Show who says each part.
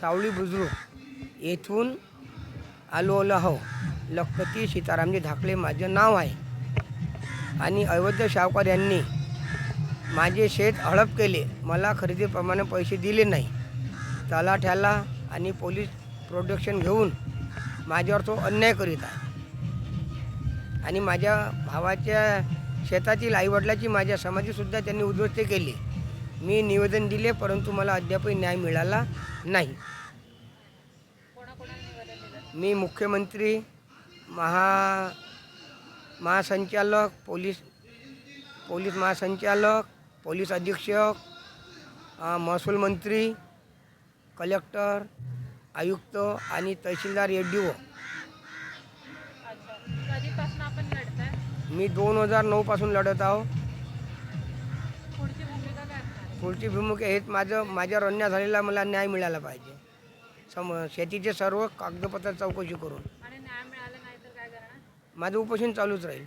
Speaker 1: सावळी बुजुर्ग येथून आलो हो लखपती सीतारामजी धाकले माझं नाव आहे. आणि अयोध्या सावकार यांनी माझे शेत हडप केले. मला खरेदीप्रमाणे पैसे दिले नाही. तलाठ्याला आणि पोलीस प्रोटेक्शन घेऊन माझ्यावर तो अन्याय करीत आहे. आणि माझ्या भावाच्या शेतातील आईवडिलाची माझ्या समाधीसुद्धा त्यांनी उद्ध्वस्त केली. मी निवेदन दिले परंतु मला अद्यापही न्याय मिळाला नाही. मी मुख्यमंत्री महा महासंचालक पोलीस पोलीस महासंचालक पोलीस अधीक्षक महसूल मंत्री कलेक्टर आयुक्त आणि तहसीलदार एस डी ओ
Speaker 2: अच्छा. कधीपासून आपण लढताय?
Speaker 1: मी दोन हजार नऊपासून लढत आहो.
Speaker 2: भूमिका
Speaker 1: हेच माझं माझ्यावर अन्याय झालेला मला न्याय मिळाला पाहिजे. सम शेतीचे सर्व कागदपत्र चौकशी करून. माझं उपोषण चालूच राहील.